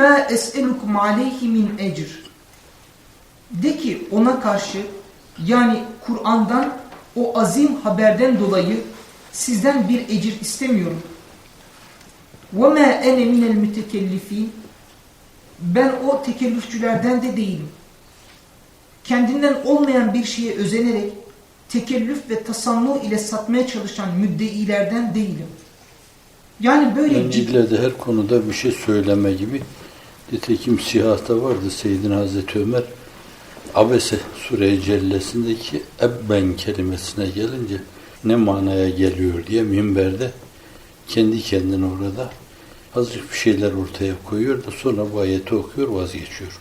ma es'elukum aleyhi min ecr. De ki ona karşı yani Kur'an'dan o azim haberden dolayı sizden bir ecir istemiyorum. وَمَا اَنَ مِنَ الْمُتَكَلِّف۪ينَ Ben o tekellüfçülerden de değilim. Kendinden olmayan bir şeye özenerek tekellüf ve tasannu ile satmaya çalışan müddeilerden değilim. Yani böyle Yani ciddi ille de her konuda bir şey söyleme gibi. Nitekim siyahta vardı Seyyidina Hazreti Ömer. Abese Sure-i Cellesindeki ebben kelimesine gelince ne manaya geliyor diye minberde kendi kendine orada azıcık bir şeyler ortaya koyuyor da sonra bu ayeti okuyor vazgeçiyor.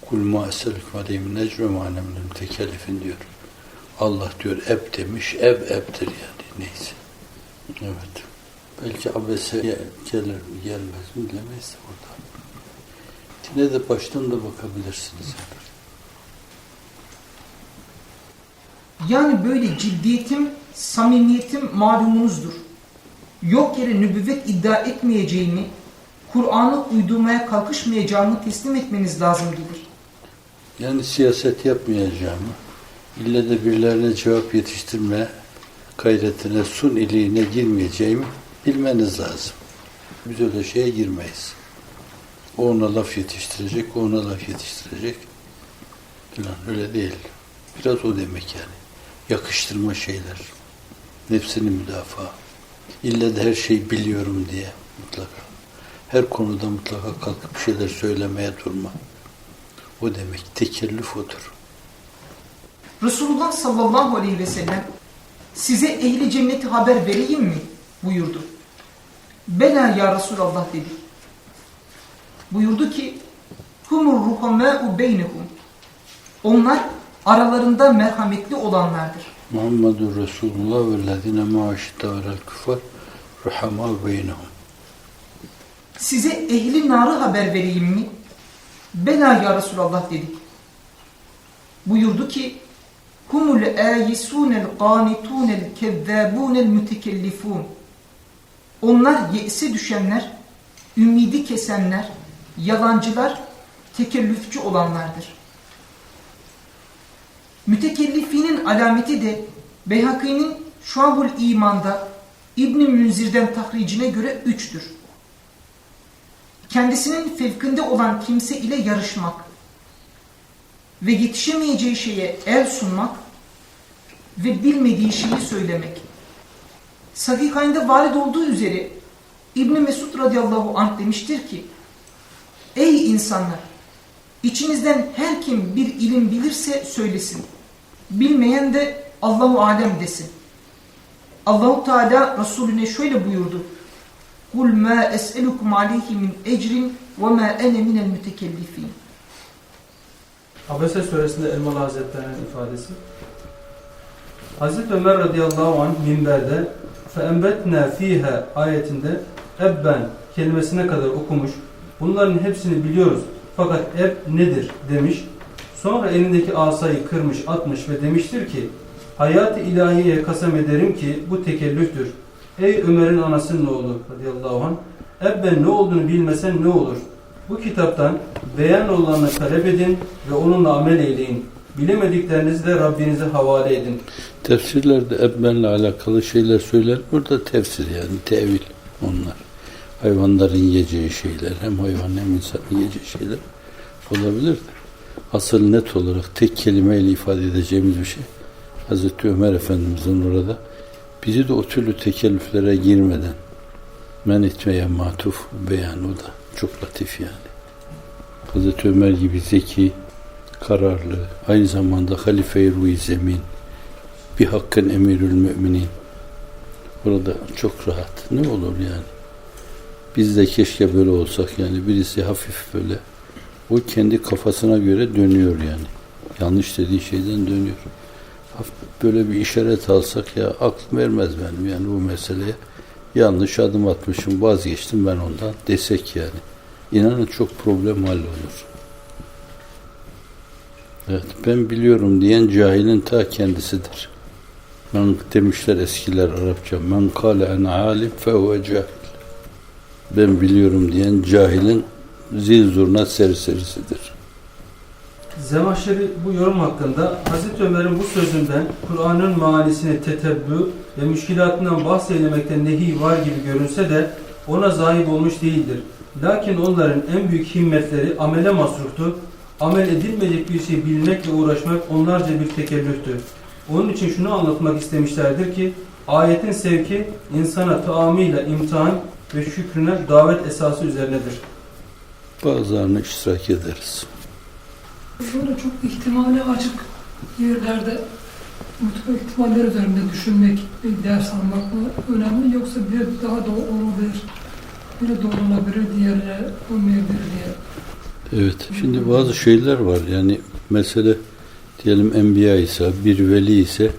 Kul ma eselüküm aleyhim necre manemlüm tekellifin diyor. Allah diyor eb demiş, ev ebdir yani neyse. Evet. Belki abese gel- gelir gelmez mi bilemeyiz de Yine de baştan da bakabilirsiniz. Yani. Böyle ciddiyetim, samimiyetim malumunuzdur. Yok yere nübüvvet iddia etmeyeceğimi, Kur'an'ı uydurmaya kalkışmayacağımı teslim etmeniz lazım gelir. Yani siyaset yapmayacağımı, ille de birilerine cevap yetiştirme gayretine, sun iliğine girmeyeceğimi bilmeniz lazım. Biz öyle şeye girmeyiz. O ona laf yetiştirecek, o ona laf yetiştirecek. Falan öyle değil. Biraz o demek yani. Yakıştırma şeyler. Nefsini müdafaa. İlle de her şeyi biliyorum diye mutlaka. Her konuda mutlaka kalkıp bir şeyler söylemeye durma. O demek. Tekellüf odur. Resulullah sallallahu aleyhi ve sellem size ehli cenneti haber vereyim mi? buyurdu. Bela ya Resulallah dedi. Buyurdu ki Humur ruhamâ'u beynehum Onlar aralarında merhametli olanlardır. Muhammedur Resulullah ve lezine ma'aşitte velel küfar ruhama beynehum. Size ehli narı haber vereyim mi? Bela ya Resulallah dedi. Buyurdu ki Humul âyisûnel qânitûnel kezzâbûnel mütekellifûn Onlar ye'se düşenler, ümidi kesenler, yalancılar, tekellüfçü olanlardır. Mütekellifinin alameti de Beyhaki'nin Şuabul İman'da İbn Münzir'den tahricine göre üçtür. Kendisinin fevkinde olan kimse ile yarışmak ve yetişemeyeceği şeye el sunmak ve bilmediği şeyi söylemek. Sahihayinde varid olduğu üzere İbn Mesud radıyallahu anh demiştir ki Ey insanlar! İçinizden her kim bir ilim bilirse söylesin. Bilmeyen de Allahu alem desin. Allahu Teala Resulüne şöyle buyurdu. Kul ma es'elukum aleyhi min ecrin ve ma ene minel mütekellifin. Abese suresinde Elmalı Hazretleri'nin ifadesi. Hazreti Ömer radıyallahu anh minberde فَاَنْبَتْنَا ف۪يهَا ayetinde ebben kelimesine kadar okumuş. Bunların hepsini biliyoruz. Fakat eb nedir demiş. Sonra elindeki asayı kırmış atmış ve demiştir ki Hayat-ı ilahiyeye kasem ederim ki bu tekellüftür. Ey Ömer'in anasının oğlu radıyallahu anh ebben ne olduğunu bilmesen ne olur? Bu kitaptan beyan olanı talep edin ve onunla amel eyleyin. Bilemediklerinizi de Rabbinize havale edin. Tefsirlerde ebbenle alakalı şeyler söyler. Burada tefsir yani tevil onlar. Hayvanların yiyeceği şeyler hem hayvan hem insan yiyeceği şeyler olabilir de. Asıl net olarak tek kelimeyle ifade edeceğimiz bir şey. Hazreti Ömer Efendimizin orada bizi de o türlü tekellüflere girmeden men etmeye matuf beyan o da çok latif yani. Hazreti Ömer gibi zeki, kararlı, aynı zamanda halife-i ruh zemin, bir hakkın emirül müminin. Burada çok rahat. Ne olur yani? Biz de keşke böyle olsak yani birisi hafif böyle. O kendi kafasına göre dönüyor yani. Yanlış dediği şeyden dönüyor. Hafif böyle bir işaret alsak ya aklım vermez benim yani bu meseleye. Yanlış adım atmışım vazgeçtim ben ondan desek yani. İnanın çok problem hallolur. Evet ben biliyorum diyen cahilin ta kendisidir. Men demişler eskiler Arapça. Men kâle en alim fehuve cahil. Ben biliyorum diyen cahilin zil zurna serserisidir. Zemahşeri bu yorum hakkında Hazreti Ömer'in bu sözünden Kur'an'ın manisine tetebbü ve müşkilatından bahseylemekte nehi var gibi görünse de ona zahip olmuş değildir. Lakin onların en büyük himmetleri amele masruftu. Amel edilmeyecek bir şey bilmek ve uğraşmak onlarca bir tekellüftü. Onun için şunu anlatmak istemişlerdir ki ayetin sevki insana taamıyla imtihan ve şükrüne davet esası üzerinedir. Bazılarını iştirak ederiz. Böyle çok ihtimale açık yerlerde mutlaka ihtimaller üzerinde düşünmek, bir ders almak mı önemli yoksa bir daha da olabilir, biri doğru olabilir, diğerine olmayabilir diye. Evet. Şimdi bazı şeyler var. Yani mesele diyelim enbiya ise, bir veli ise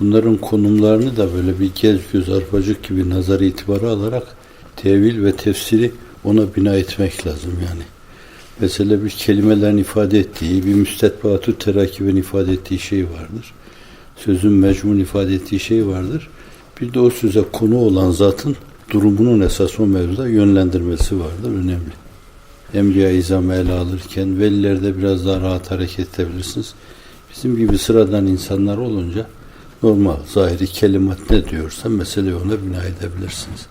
bunların konumlarını da böyle bir gez göz arpacık gibi nazar itibarı alarak tevil ve tefsiri ona bina etmek lazım yani. Mesela bir kelimelerin ifade ettiği, bir müstetbatü terakibin ifade ettiği şey vardır. Sözün mecmun ifade ettiği şey vardır. Bir de o söze konu olan zatın durumunun esas o mevzuda yönlendirmesi vardır. Önemli. Enbiya izamı ele alırken velilerde biraz daha rahat hareket edebilirsiniz. Bizim gibi sıradan insanlar olunca normal zahiri kelimat ne diyorsa mesele ona bina edebilirsiniz.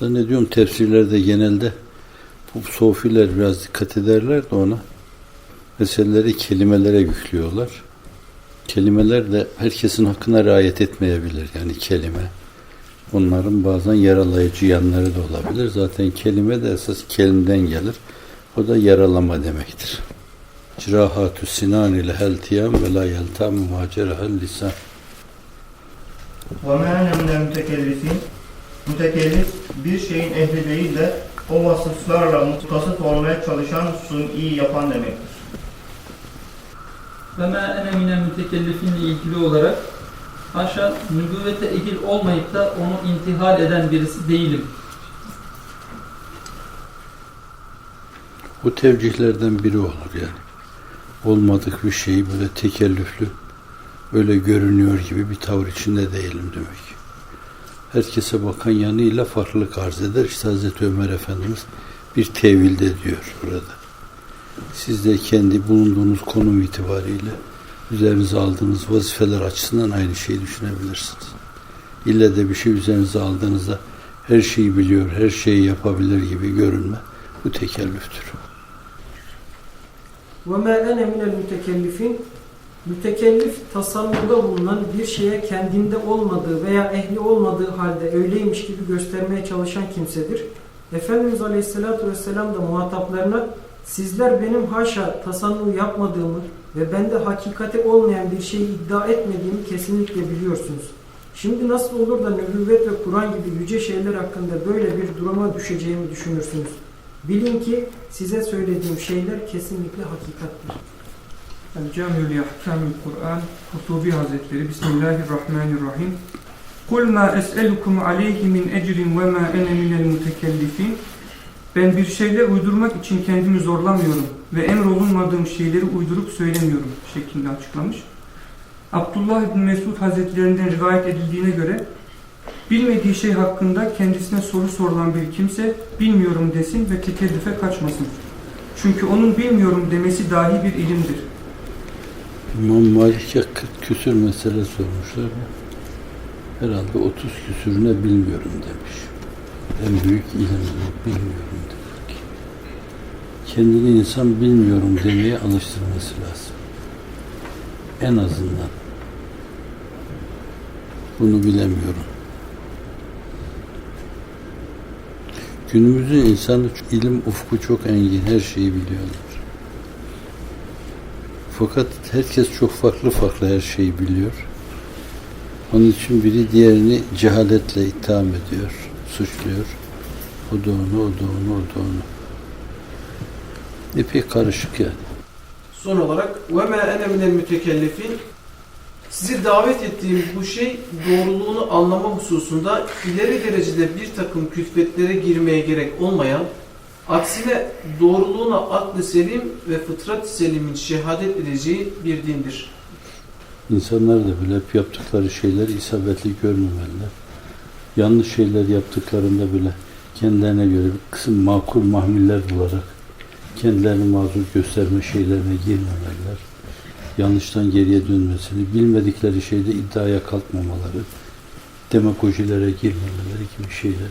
Zannediyorum tefsirlerde genelde bu sofiler biraz dikkat ederler de ona. Meseleleri kelimelere yüklüyorlar. Kelimeler de herkesin hakkına riayet etmeyebilir. Yani kelime. Onların bazen yaralayıcı yanları da olabilir. Zaten kelime de esas kelimden gelir. O da yaralama demektir. Cirahatü sinan ile heltiyam ve la yeltamu macerahel lisan. Ve mânem de mütekellifin. Mütekellif bir şeyin ehli değil de o vasıflarla mutasıf olmaya çalışan sun'i yapan demektir. Ve mâ ene mine ilgili olarak Haşa nübüvvete ehil olmayıp da onu intihal eden birisi değilim. Bu tevcihlerden biri olur yani. Olmadık bir şeyi böyle tekellüflü öyle görünüyor gibi bir tavır içinde değilim demek. Herkese bakan yanıyla farklılık arz eder. İşte Hazreti Ömer Efendimiz bir tevilde diyor burada. Siz de kendi bulunduğunuz konum itibariyle üzerinize aldığınız vazifeler açısından aynı şeyi düşünebilirsiniz. İlle de bir şey üzerinize aldığınızda her şeyi biliyor, her şeyi yapabilir gibi görünme bu tekellüftür. وَمَا أَنَا مِنَ الْمُتَكَلِّفِينَ Mütekellif tasarruda bulunan bir şeye kendinde olmadığı veya ehli olmadığı halde öyleymiş gibi göstermeye çalışan kimsedir. Efendimiz Aleyhisselatü Vesselam da muhataplarına sizler benim haşa tasannu yapmadığımı ve bende hakikati olmayan bir şeyi iddia etmediğimi kesinlikle biliyorsunuz. Şimdi nasıl olur da nübüvvet ve Kur'an gibi yüce şeyler hakkında böyle bir duruma düşeceğimi düşünürsünüz? Bilin ki size söylediğim şeyler kesinlikle hakikattir. El Camiül Ahkamül Kur'an Kurtubi Hazretleri Bismillahirrahmanirrahim Kul ma es'elukum aleyhi min ecrin ve ma ene minel mutekellifin Ben bir şeyler uydurmak için kendimi zorlamıyorum ve emrolunmadığım şeyleri uydurup söylemiyorum şeklinde açıklamış. Abdullah bin Mesud Hazretlerinden rivayet edildiğine göre bilmediği şey hakkında kendisine soru sorulan bir kimse bilmiyorum desin ve tekellüfe kaçmasın. Çünkü onun bilmiyorum demesi dahi bir ilimdir. İmam Malik'e 40 küsür mesele sormuşlar. Herhalde 30 küsürüne bilmiyorum demiş. En büyük ilim bu, bilmiyorum demek. Kendini insan bilmiyorum demeye alıştırması lazım. En azından. Bunu bilemiyorum. Günümüzün insanı ilim ufku çok engin, her şeyi biliyorlar. Fakat herkes çok farklı farklı her şeyi biliyor. Onun için biri diğerini cehaletle itham ediyor, suçluyor. O da onu, o da onu, o da onu. Epey karışık yani. Son olarak وَمَا اَنَ مِنَ الْمُتَكَلِّفِينَ Sizi davet ettiğim bu şey doğruluğunu anlama hususunda ileri derecede bir takım külfetlere girmeye gerek olmayan, aksine doğruluğuna aklı selim ve fıtrat selimin şehadet edeceği bir dindir. İnsanlar da bile hep yaptıkları şeyleri isabetli görmemeliler. Yanlış şeyler yaptıklarında bile kendilerine göre bir kısım makul mahmiller bularak kendilerini mazur gösterme şeylerine girmemeler, yanlıştan geriye dönmesini, bilmedikleri şeyde iddiaya kalkmamaları, demagojilere girmemeleri gibi şeyler